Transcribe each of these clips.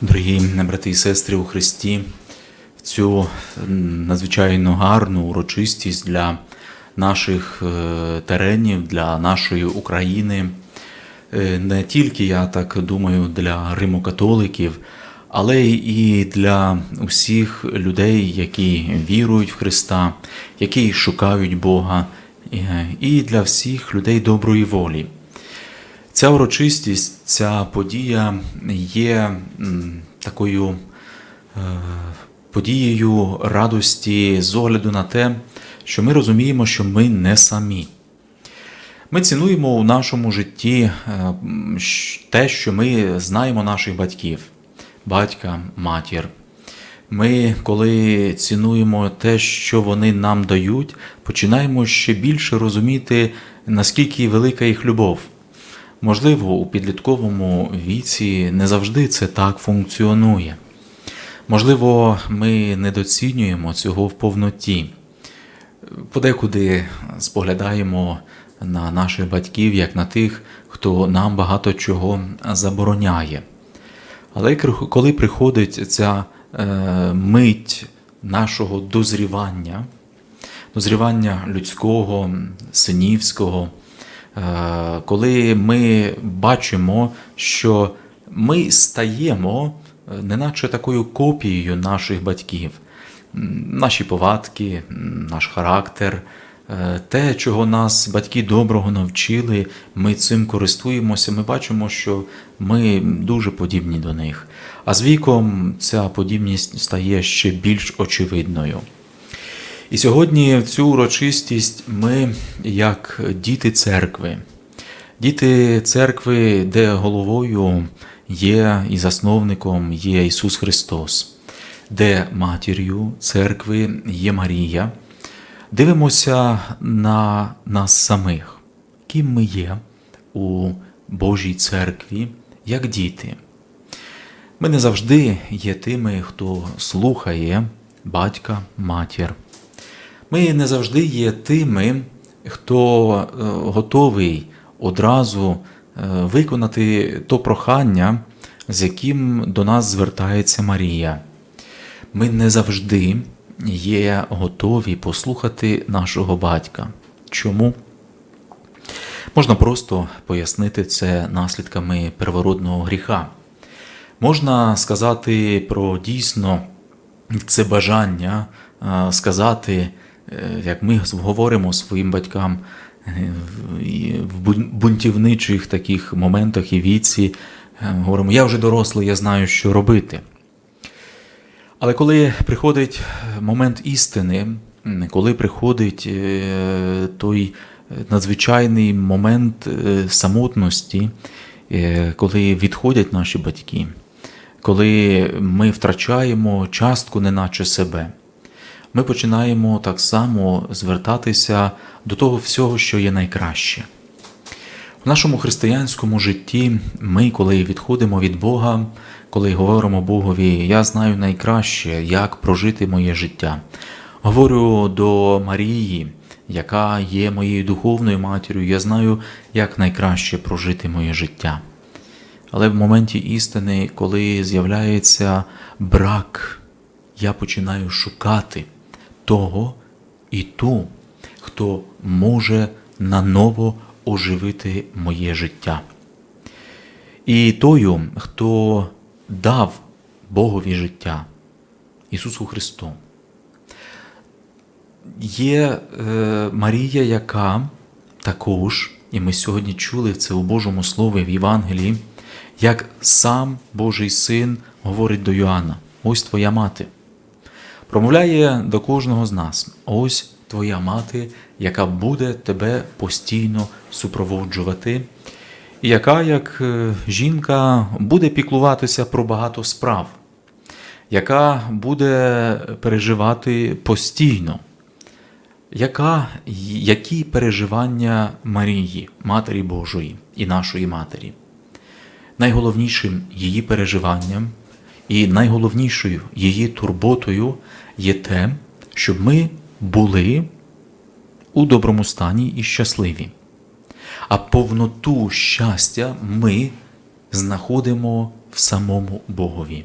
Дорогі брати і сестри у Христі, цю надзвичайно гарну урочистість для наших е, теренів, для нашої України, Е, не тільки, я так думаю, для римокатоликів, але і для усіх людей, які вірують в Христа, які шукають Бога, е, і для всіх людей доброї волі. Ця урочистість, ця подія є такою е, подією радості з огляду на те, що ми розуміємо, що ми не самі. Ми цінуємо у нашому житті е, те, що ми знаємо наших батьків, батька, матір. Ми, коли цінуємо те, що вони нам дають, починаємо ще більше розуміти, наскільки велика їх любов. Можливо, у підлітковому віці не завжди це так функціонує. Можливо, ми недоцінюємо цього в повноті. Подекуди споглядаємо на наших батьків як на тих, хто нам багато чого забороняє. Але коли приходить ця е, мить нашого дозрівання, дозрівання людського, синівського, коли ми бачимо, що ми стаємо е, неначе такою копією наших батьків, наші повадки, наш характер, е, те, чого нас батьки доброго навчили, ми цим користуємося, ми бачимо, що ми дуже подібні до них. А з віком ця подібність стає ще більш очевидною. І сьогодні в цю урочистість ми, як діти церкви, діти церкви, де головою є і засновником є Ісус Христос, де матір'ю церкви є Марія, дивимося на нас самих, ким ми є у Божій церкві, як діти. Ми не завжди є тими, хто слухає батька, матір. Ми не завжди є тими, хто е, готовий одразу е, виконати то прохання, з яким до нас звертається Марія. Ми не завжди є готові послухати нашого батька. Чому? Можна просто пояснити це наслідками первородного гріха. Можна сказати про дійсно це бажання сказати, е, як ми говоримо своїм батькам е, в- бунтівничих таких моментах і віці, е, говоримо, я вже дорослий, я знаю, що робити. Але коли приходить момент істини, коли приходить е, той е, надзвичайний момент е, самотності, е, коли відходять наші батьки, коли ми втрачаємо частку неначе себе, ми починаємо так само звертатися до того всього, що є найкраще. В нашому християнському житті ми, коли відходимо від Бога, коли говоримо Богові, я знаю найкраще, як прожити моє життя. Говорю до Марії, яка є моєю духовною матір'ю, я знаю, як найкраще прожити моє життя. Але в моменті істини, коли з'являється брак, я починаю шукати того і ту, хто може наново оживити моє життя. І тою, хто дав Богові життя, Ісусу Христу. Є е, Марія, яка також, і ми сьогодні чули це у Божому Слові в Євангелії, як сам Божий Син говорить до Йоанна: ось твоя мати. Промовляє до кожного з нас: ось твоя мати, яка буде тебе постійно супроводжувати, і яка, як е, жінка, буде піклуватися про багато справ, яка буде переживати постійно. Яка, які переживання Марії, Матері Божої і нашої Матері? Найголовнішим її переживанням і найголовнішою її турботою є те, щоб ми були у доброму стані і щасливі. А повноту щастя ми знаходимо в самому Богові.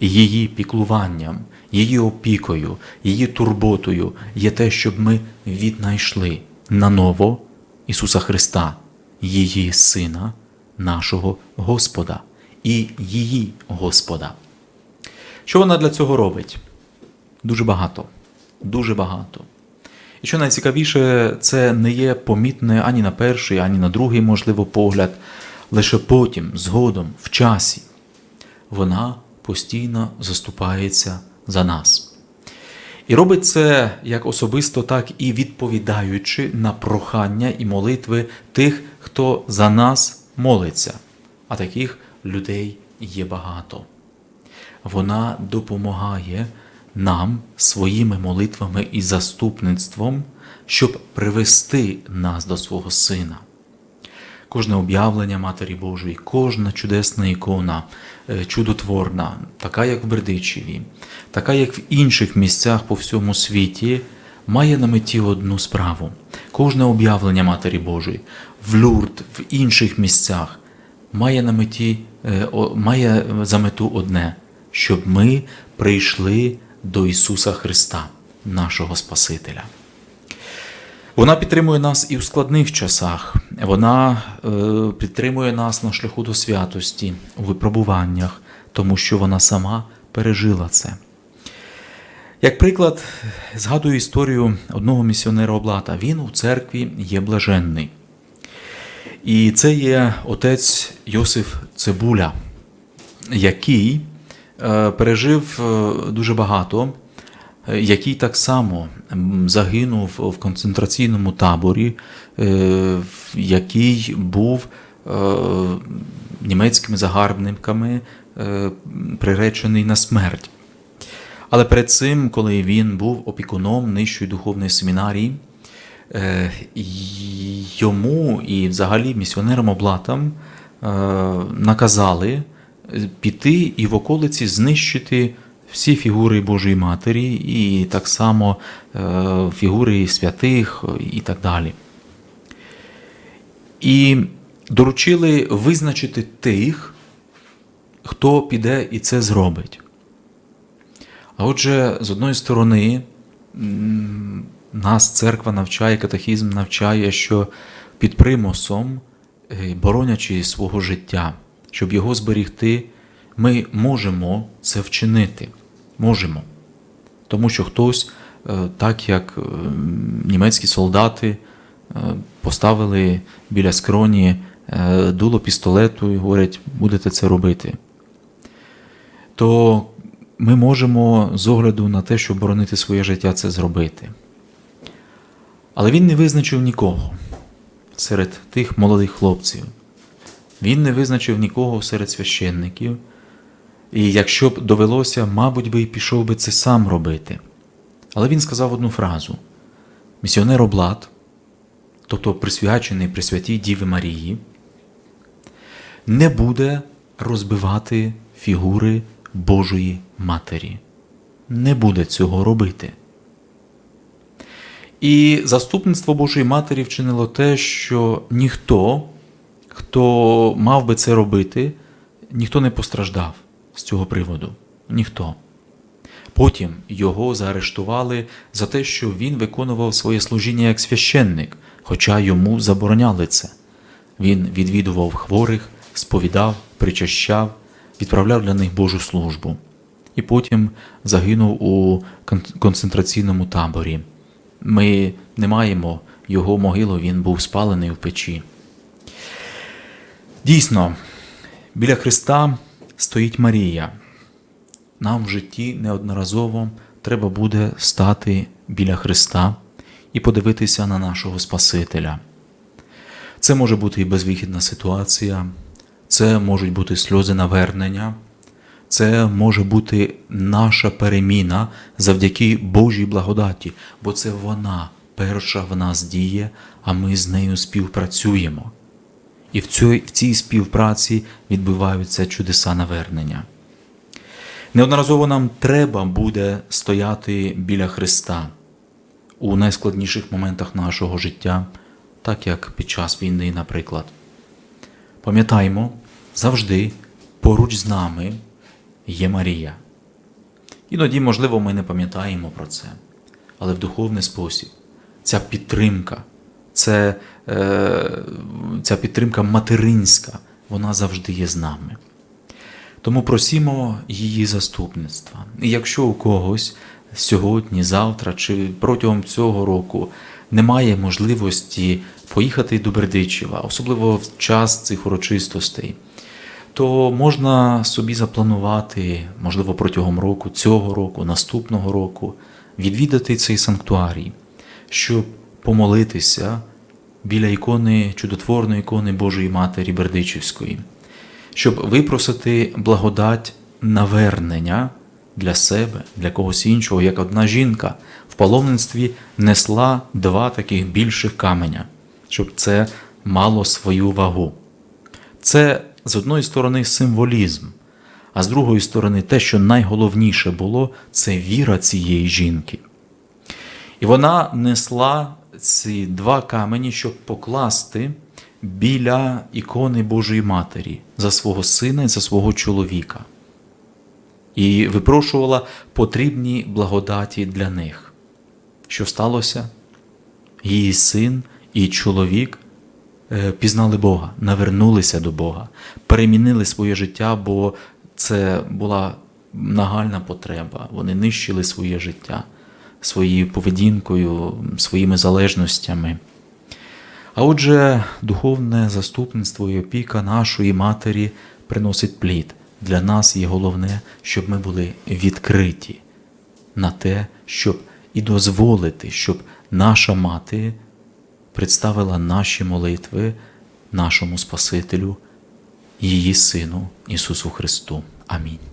Її піклуванням, її опікою, її турботою є те, щоб ми віднайшли наново Ісуса Христа, її Сина, нашого Господа і її Господа. Що вона для цього робить? Дуже багато. Дуже багато. І що найцікавіше, це не є помітне ані на перший, ані на другий, можливо, погляд, лише потім, згодом, в часі, вона постійно заступається за нас. І робить це як особисто, так і відповідаючи на прохання і молитви тих, хто за нас молиться, а таких людей є багато. Вона допомагає нам своїми молитвами і заступництвом, щоб привести нас до свого Сина. Кожне об'явлення Матері Божої, кожна чудесна ікона, е, чудотворна, така як в Бердичеві, така як в інших місцях по всьому світі, має на меті одну справу. Кожне об'явлення Матері Божої в Люрд, в інших місцях має на меті, е, має за мету одне, щоб ми прийшли до Ісуса Христа, нашого Спасителя. Вона підтримує нас і в складних часах. Вона е, підтримує нас на шляху до святості, у випробуваннях, тому що вона сама пережила це. Як приклад, згадую історію одного місіонера Облата. Він у церкві є блаженний. І це є отець Йосиф Цибуля, який пережив е, дуже багато, е, який так само загинув в концентраційному таборі, е, який був е, німецькими загарбниками е, приречений на смерть. Але перед цим, коли він був опікуном нижчої духовної семінарії, е, йому і взагалі місіонерам облатам е, наказали е, піти і в околиці знищити всі фігури Божої Матері, і так само е, фігури святих і так далі. І доручили визначити тих, хто піде і це зробить. А отже, з одної сторони, нас церква навчає, катехізм навчає, що під примусом, е, боронячи свого життя, щоб його зберігти, ми можемо це вчинити. Можемо. Тому що хтось, е, так як е, німецькі солдати, е, поставили біля скроні дуло пістолету і говорять, будете це робити то ми можемо з огляду на те, щоб боронити своє життя, це зробити. Але він не визначив нікого серед тих молодих хлопців. Він не визначив нікого серед священників. І якщо б довелося, мабуть би і пішов би це сам робити. Але він сказав одну фразу: місіонер Облад, тобто присвячений Пресвятій Діви Марії, не буде розбивати фігури Божої Матері. Не буде цього робити. І заступництво Божої Матері вчинило те, що ніхто, хто мав би це робити, ніхто не постраждав з цього приводу. Ніхто. Потім його заарештували за те, що він виконував своє служіння як священник, хоча йому забороняли це. Він відвідував хворих, сповідав, причащав, відправляв для них Божу службу. І потім загинув у концентраційному таборі. Ми не маємо його могилу, він був спалений в печі. Дійсно, біля Христа стоїть Марія. Нам в житті неодноразово треба буде стати біля Христа і подивитися на нашого Спасителя. Це може бути і безвихідна ситуація, це можуть бути сльози навернення, це може бути наша переміна завдяки Божій благодаті, бо це вона перша в нас діє, а ми з нею співпрацюємо. І в цій, в цій співпраці відбуваються чудеса навернення. Неодноразово нам треба буде стояти біля Христа у найскладніших моментах нашого життя, так як під час війни, наприклад. Пам'ятаймо завжди, поруч з нами є Марія. Іноді, можливо, ми не пам'ятаємо про це, але в духовний спосіб ця підтримка, це, ця підтримка материнська, вона завжди є з нами. Тому просімо її заступництва. І якщо у когось сьогодні, завтра чи протягом цього року немає можливості поїхати до Бердичева, особливо в час цих урочистостей, то можна собі запланувати, можливо, протягом року, цього року, наступного року, відвідати цей санктуарій, щоб помолитися біля ікони, чудотворної ікони Божої Матері Бердичівської, щоб випросити благодать навернення для себе, для когось іншого, як одна жінка в паломництві несла два таких більших каменя, щоб це мало свою вагу. Це з одної сторони символізм, а з другої сторони, те, що найголовніше було, це віра цієї жінки. І вона несла ці два камені, щоб покласти біля ікони Божої Матері за свого сина і за свого чоловіка. І випрошувала потрібні благодаті для них. Що сталося? Її син і чоловік е, пізнали Бога, навернулися до Бога, перемінили своє життя, бо це була нагальна потреба. Вони нищили своє життя своєю поведінкою, своїми залежностями. А отже, духовне заступництво і опіка нашої матері приносить плід. Для нас є головне, щоб ми були відкриті на те, щоб і дозволити, щоб наша мати представила наші молитви нашому Спасителю, її Сину Ісусу Христу. Амінь.